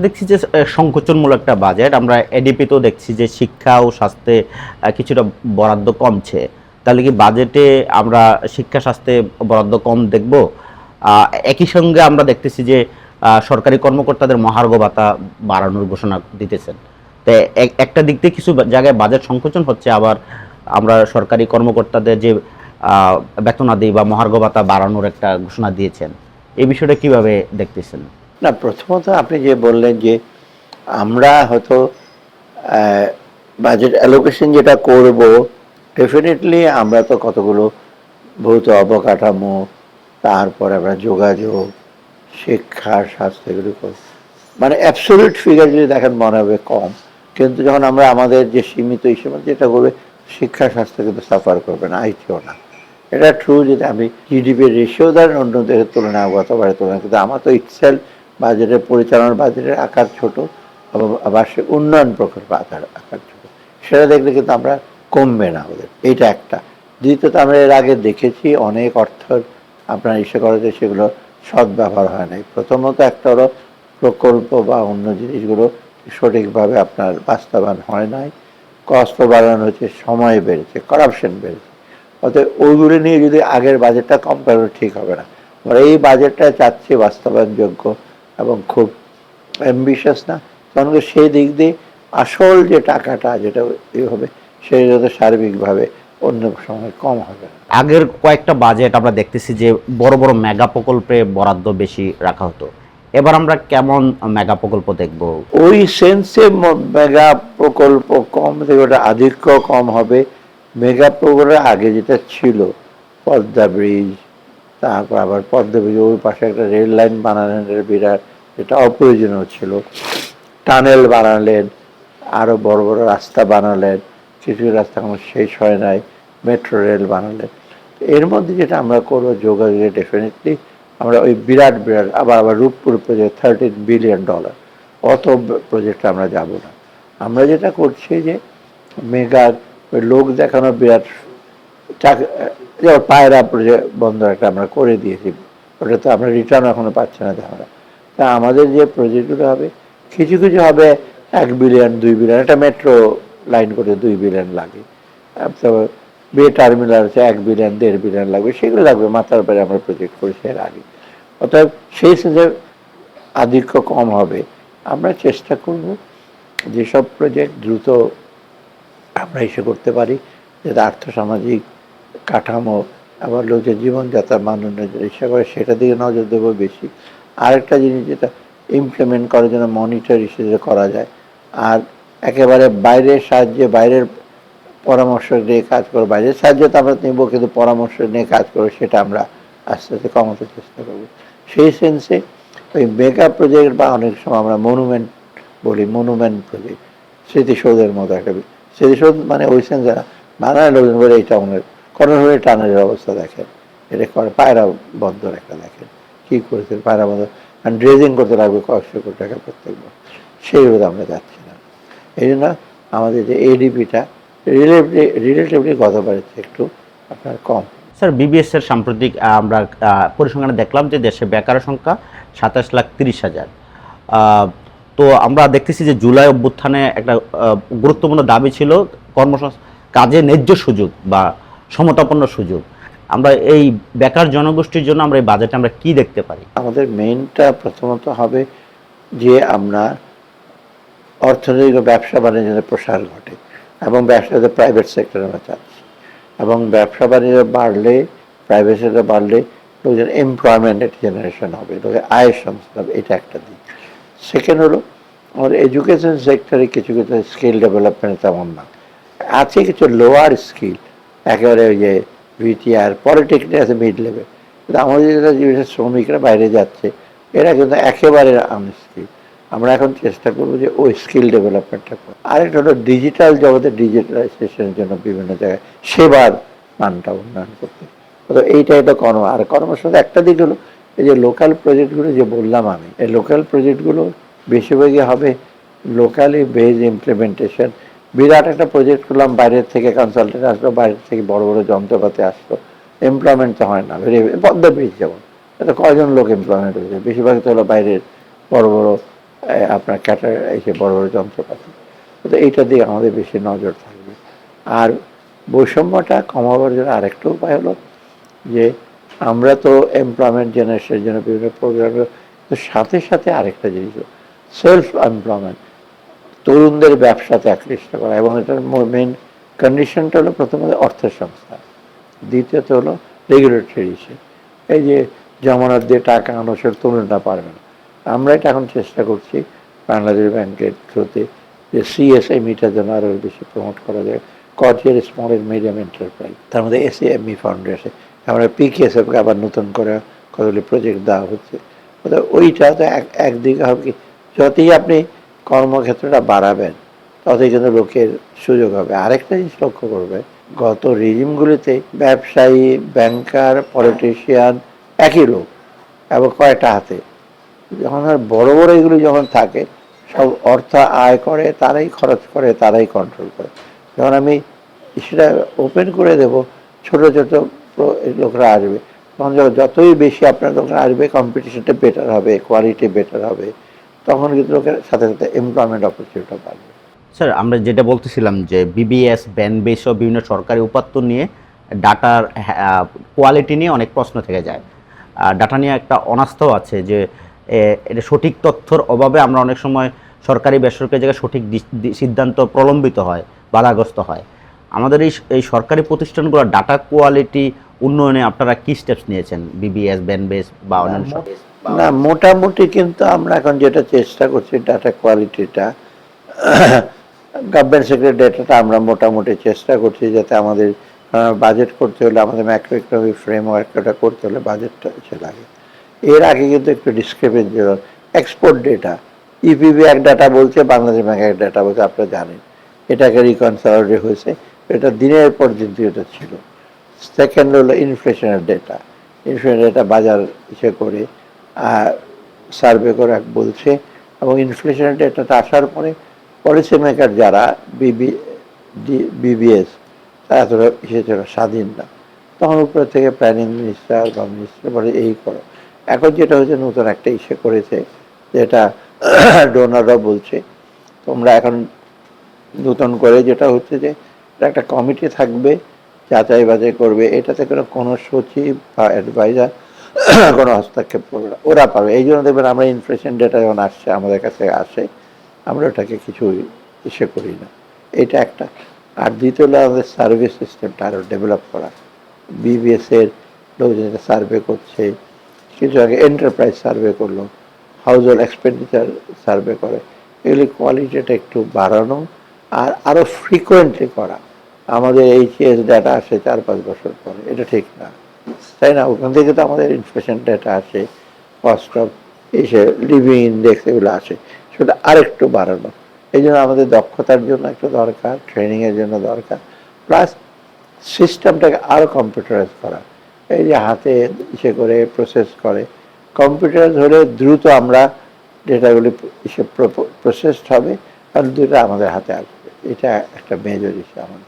দেখছি যে সংকোচনমূলক একটা বাজেট আমরা এডিপিতেও দেখছি যে, শিক্ষা ও স্বাস্থ্যে কিছুটা বরাদ্দ কমছে। তাহলে কি বাজেটে আমরা শিক্ষা, স্বাস্থ্যে বরাদ্দ কম দেখব? একই সঙ্গে আমরা দেখতেছি যে সরকারি কর্মকর্তাদের মহার্ঘ ভাতা বাড়ানোর ঘোষণা দিতেছেন। তো এক- একটা দিক থেকে কিছু জায়গায় বাজেট সংকোচন হচ্ছে, আবার আমরা সরকারি কর্মকর্তাদের যে বেতনাদি বা মহার্ঘ ভাতা বাড়ানোর একটা ঘোষণা দিয়েছেন। এই বিষয়টা কীভাবে দেখতেছেন? না, প্রথমত আপনি যে বললেন যে আমরা হয়তো বাজেট অ্যালোকেশন যেটা করব ডেফিনেটলি আমরা তো কতগুলো ভৌত অবকাঠামো, তারপর আমরা যোগাযোগ, শিক্ষা, স্বাস্থ্য এগুলো মানে অ্যাবসোলিউট ফিগার যদি দেখেন মনে হবে কম, কিন্তু যখন আমরা আমাদের যে সীমিত হিসেবে যেটা করবে, শিক্ষা, স্বাস্থ্য কিন্তু সাফার করবে না আইটিও না। এটা ট্রু যদি আমি জিডিপির রেশিও ধরেন অন্য দেশের তুলনায় গতবারের তুলনায়, কিন্তু আমার তো ইটসেল বাজেটের পরিচালনার বাজেটের আকার ছোট বার্ষিক উন্নয়ন প্রকল্প আকার আকার ছোট। সেটা দেখলে কিন্তু আমরা কমবে না আমাদের। এইটা একটা। দ্বিতীয়ত আমরা এর আগে দেখেছি অনেক অর্থ আপনার ইসে করাতে সেগুলো সদ্ব্যবহার হয় নাই। প্রথমত একটা হলো প্রকল্প বা অন্য জিনিসগুলো সঠিকভাবে আপনার বাস্তবায়ন হয় নাই। কষ্ট বাড়ানো হচ্ছে, সময় বেড়েছে করাপশন বেড়েছে। অতএব ওইগুলো নিয়ে যদি আগের বাজেটটা কম্পেয়ার ঠিক হবে না। এই বাজেটটা চাচ্ছি বাস্তবায়নযোগ্য। এবং খুব অ্যাম্বিশাস না। তখন সেই দিক দিয়ে আসল যে টাকাটা যেটা এ হবে সেই যাতে সার্বিকভাবে অন্য সময় কম হবে আগের কয়েকটা বাজেট আমরা দেখতেছি যে বড় বড় মেগা প্রকল্পে বরাদ্দ বেশি রাখা হতো। এবার আমরা কেমন মেগা প্রকল্প দেখব? ওই সেন্সে মেগা প্রকল্প কম থেকে ওটা আধিক্য কম হবে। মেগা প্রকল্পের আগে যেটা ছিল পদ্মা ব্রিজ তারপর আবার পদ্মা ব্রিজ ওই পাশে একটা রেল লাইন বানালেন বিরাট এটা অপ্রয়োজনীয় ছিল। টানেল বানালেন আরও বড় বড় রাস্তা বানালেন, কিছু রাস্তা এখনও শেষ হয় নাই, মেট্রো রেল বানালেন। এর মধ্যে যেটা আমরা করব, যোগাযোগে ডেফিনেটলি আমরা ওই বিরাট বিরাট, আবার আবার Rooppur project thirteen billion dollar অত প্রজেক্টে আমরা যাব না। আমরা যেটা করছি যে মেগা লোক দেখানো বিরাট যেমন পায়রা প্রজেক্ট বন্দর একটা আমরা করে দিয়েছি। ওটা তো আমরা রিটার্ন এখনও পাচ্ছি না আমরা তা আমাদের যে প্রজেক্টগুলো হবে, কিছু কিছু হবে এক বিলিয়ন দুই বিলিয়ন একটা মেট্রো লাইন করে দুই বিলিয়ন লাগে। তারপর বে টার্মিনাল আছে, এক বিলিয়ন দেড় বিলিয়ন লাগবে, সেগুলো লাগবে, মাথার উপরে আমরা প্রজেক্ট করেছি এর আগে। অতএব সেই সেন্সে আধিক্য কম হবে। আমরা চেষ্টা করব যেসব প্রজেক্ট দ্রুত আমরা এসে করতে পারি, যাতে আর্থসামাজিক কাঠামো, আবার লোকের জীবনযাত্রার মান উন্নয়নের ইচ্ছা করে সেটা দিকে নজর দেবো বেশি। আরেকটা জিনিস যেটা ইমপ্লিমেন্ট করার জন্য মনিটর হিসেবে করা যায়। আর একেবারে বাইরের সাহায্যে, বাইরের পরামর্শ নিয়ে কাজ করো, বাইরের সাহায্য তো আমরা নেব, কিন্তু পরামর্শ নিয়ে কাজ করো, সেটা আমরা আস্তে আস্তে কমাতে চেষ্টা করব। সেই সেন্সে ওই মেগা প্রজেক্ট বা অনেক সময় আমরা মনুমেন্ট বলি মনুমেন্ট প্রজেক্ট স্মৃতিসৌধের মতো একটা স্মৃতিসৌধ মানে ওই সেন্সে বানায় লোকজন বলে এইটা আমাদের করোনার টানের অবস্থা দেখেন। এটা করে, পায়রা বন্দর একটা দেখেন। কী করেছে পায়রা বন্দর আর ড্রেজিং করতে লাগবে কয়েকশো কোটি টাকা প্রত্যেকবার সেইভাবে আমরা যাচ্ছি না। এই জন্য আমাদের যে এডিপিটা রিলেটিভলি গতবারের চেয়ে একটু আপনার কম। স্যার বিবিএস এর সাম্প্রতিক আমরা পরিসংখ্যানে দেখলাম যে দেশে বেকারের সংখ্যা সাতাশ লাখ তিরিশ হাজার। তো আমরা দেখতেছি যে জুলাই অভ্যুত্থানে একটা গুরুত্বপূর্ণ দাবি ছিল কর্মসংস্থান কাজে ন্যায্য সুযোগ বা সমতাপন্ন সুযোগ। আমরা এই বেকার জনগোষ্ঠীর জন্য আমরা এই বাজেটে আমরা কি দেখতে পারি? আমাদের মেইনটা প্রথমত হবে যে আমরা অর্থনৈতিক ব্যবসা বাণিজ্যের প্রসার ঘটে এবং ব্যবসাতে প্রাইভেট সেক্টর আমরা চাচ্ছি। এবং ব্যবসা বাণিজ্য বাড়লে প্রাইভেট সেক্টর বাড়লে লোকের এমপ্লয়মেন্ট জেনারেশন হবে, লোকের আয়ের সংস্থা হবে, এটা একটা দিক। সেকেন্ড হলো, আমাদের এডুকেশন সেক্টরে কিছু কিছু স্কিল ডেভেলপমেন্ট তেমন না। আছে কিছু লোয়ার স্কিল একেবারে ওই যে ভিটিআর পলিটেকনিক আছে মিড লেভেল কিন্তু আমাদের যেটা শ্রমিকরা বাইরে যাচ্ছে, এরা কিন্তু একেবারে আনস্কিল আমরা এখন চেষ্টা করব যে ওই স্কিল ডেভেলপমেন্টটা করব আরেকটা হলো ডিজিটাল জগতে ডিজিটালাইজেশনের জন্য বিভিন্ন জায়গায় সেবার মানটা উন্নয়ন করতে। তো এইটাই তো কর্ম। আর কর্মের সাথে একটা দিক হলো, এই যে লোকাল প্রজেক্টগুলো যে বললাম আমি, এই লোকাল প্রজেক্টগুলো বেশিরভাগই হবে লোকালি বেজ ইমপ্লিমেন্টেশন বিরাট একটা প্রজেক্ট করলাম, বাইরের থেকে কনসালটেন্ট আসলো, বাইরের থেকে বড় বড় যন্ত্রপাতি আসলো। এমপ্লয়মেন্ট তো হয় না পদ্মা ব্রিজ যেমন এতে কয়জন লোক এমপ্লয়মেন্ট হয়েছে? বেশিরভাগ তো হলো বাইরের বড় বড় আপনার ক্যাটার এসে বড় বড় যন্ত্রপাতি। তো এইটা দিয়ে আমাদের বেশি নজর থাকবে। আর বৈষম্যটা কমাবার জন্য আরেকটা উপায় হলো যে, আমরা তো এমপ্লয়মেন্ট জেনারেশনের জন্য বিভিন্ন প্রোগ্রাম তো সাথে সাথে আরেকটা জিনিস সেলফ এমপ্লয়মেন্ট তরুণদের ব্যবসাতে আকৃষ্ট করা এবং এটার মেন কন্ডিশনটা হলো প্রথমত অর্থের সংস্থা, দ্বিতীয়ত হলো রেগুলেটরি ইস্যু এই যে জমানত দিয়ে টাকা আনো, সেটা তরুণরা পারবে না। আমরা এটা এখন চেষ্টা করছি বাংলাদেশ ব্যাংকের থ্রুতে যে সিএসএমইটা যেন আরও বেশি প্রমোট করা যায়। কর্জিয়ার স্মল এন্ড মিডিয়াম এন্টারপ্রাইজ তার মধ্যে এসএমই ফাউন্ডেশন আমরা পিকেএসএফকে আবার নতুন করে কতগুলি প্রজেক্ট দেওয়া হচ্ছে। ওইটা তো এক একদিকে হবে কি, যতই আপনি কর্মক্ষেত্রটা বাড়াবেন ততই কিন্তু লোকের সুযোগ হবে। আরেকটা জিনিস লক্ষ্য করবে, গত রিজিমগুলিতে ব্যবসায়ী, ব্যাংকার, পলিটিশিয়ান একই লোক এবং কয়েকটা হাতে। যখন আর বড় বড় এগুলি যখন থাকে, সব অর্থ আয় করে, তারাই খরচ করে, তারাই কন্ট্রোল করে। যখন আমি সেটা ওপেন করে দেব, ছোট ছোট লোকরা আসবে। তখন যতই বেশি আপনার দোকানে আসবে কম্পিটিশনটা বেটার হবে কোয়ালিটি বেটার হবে। তখন কিন্তু লোকের সাথে সাথে এমপ্লয়মেন্ট অপরচুনিটি বাড়বে। স্যার আমরা যেটা বলতেছিলাম যে বিবিএস ব্যান বেস সহ বিভিন্ন সরকারি উপাত্ত নিয়ে ডাটার কোয়ালিটি নিয়ে অনেক প্রশ্ন থেকে যায়। ডাটা নিয়ে একটা অনাস্থাও আছে যে এটা সঠিক তথ্যর অভাবে আমরা অনেক সময় সরকারি বেসরকারি জায়গায় সঠিক সিদ্ধান্ত প্রলম্বিত হয়, বাধাগ্রস্ত হয়। আমাদের এই এই সরকারি প্রতিষ্ঠানগুলোর ডাটা কোয়ালিটি উন্নয়নে আপনারা কী স্টেপস নিয়েছেন? বিবিএস ব্যান বেস বা অন্যান্য না, মোটামুটি কিন্তু আমরা এখন যেটা চেষ্টা করছি ডাটা কোয়ালিটিটা গভর্নমেন্ট সেক্রেটারি ডেটাটা আমরা মোটামুটি চেষ্টা করছি যাতে আমাদের বাজেট করতে হলে, আমাদের ম্যাক্রো ইকোনমিক ফ্রেমওয়ার্কটা করতে হলে বাজেটটা এসে লাগে। এর আগে কিন্তু একটু ডিসক্রিপেন্সি এক্সপোর্ট ডেটা ইপিবি এক ডাটা বলছে, বাংলাদেশ ব্যাংক এক ডাটা বলছে, আপনারা জানেন। এটাকে রিকনসালিডেট হয়েছে। এটা দিনের পর দিন এটা ছিল। সেকেন্ড হলো ইনফ্লেশনের ডেটা ইনফ্লেশন ডেটা বাজার ইসে করে সার্ভে করে বলছে এবং ইনফ্লেশনের ডেটাটা আসার পরে পলিসি মেকার যারা বিবি বিবিএস, তারা এতটা ইসে ছিল স্বাধীন না, তখন উপরে থেকে প্ল্যানিং মিনিস্টার বা মিনিস্টার বলে এই করো। এখন যেটা হচ্ছে নতুন একটা ইসে করেছে, যেটা ডোনাররা বলছে, তোমরা এখন নতুন করে যেটা হচ্ছে যে একটা কমিটি থাকবে যাচাই বাছাই করবে, এটাতে কোনো কোনো সচিব বা অ্যাডভাইজার কোনো হস্তক্ষেপ করবে না। ওরা পাবে। এই জন্য দেখবেন আমরা ইনফ্লেশন ডেটা যখন আসছে, আমাদের কাছে আসে, আমরা ওটাকে কিছু ইসে করি না। এটা একটা। আর দ্বিতীয় হলো আমাদের সার্ভিস সিস্টেমটা আরও ডেভেলপ করা। বিবিএস এর লোকজন সার্ভে করছে, কিছু আগে এন্টারপ্রাইজ সার্ভে করল হাউস হোল্ড এক্সপেন্ডিচার সার্ভে করে। এগুলি কোয়ালিটিটা একটু বাড়ানো আর আরও ফ্রিকোয়েন্টলি করা। আমাদের এইচএস ডাটা আসে চার পাঁচ বছর পরে। এটা ঠিক না। তাই না? ওখান থেকে তো আমাদের ইনফ্লেশন ডাটা আসে কস্ট অফ এসে লিভিং ইন্ডেক্স এগুলো আসে। সেটা আরেকটু বাড়ানো। এই জন্য আমাদের দক্ষতার জন্য একটু দরকার ট্রেনিংয়ের জন্য দরকার। প্লাস সিস্টেমটাকে আরও কম্পিউটারাইজ করা। এই যে হাতে ইসে করে প্রসেস করে। কম্পিউটারাইজ হলে দ্রুত আমরা ডেটাগুলি ইসে প্রসেসড হবে। আর দুটো আমাদের হাতে আসবে। এটা একটা মেজর ইস্যু আমাদের।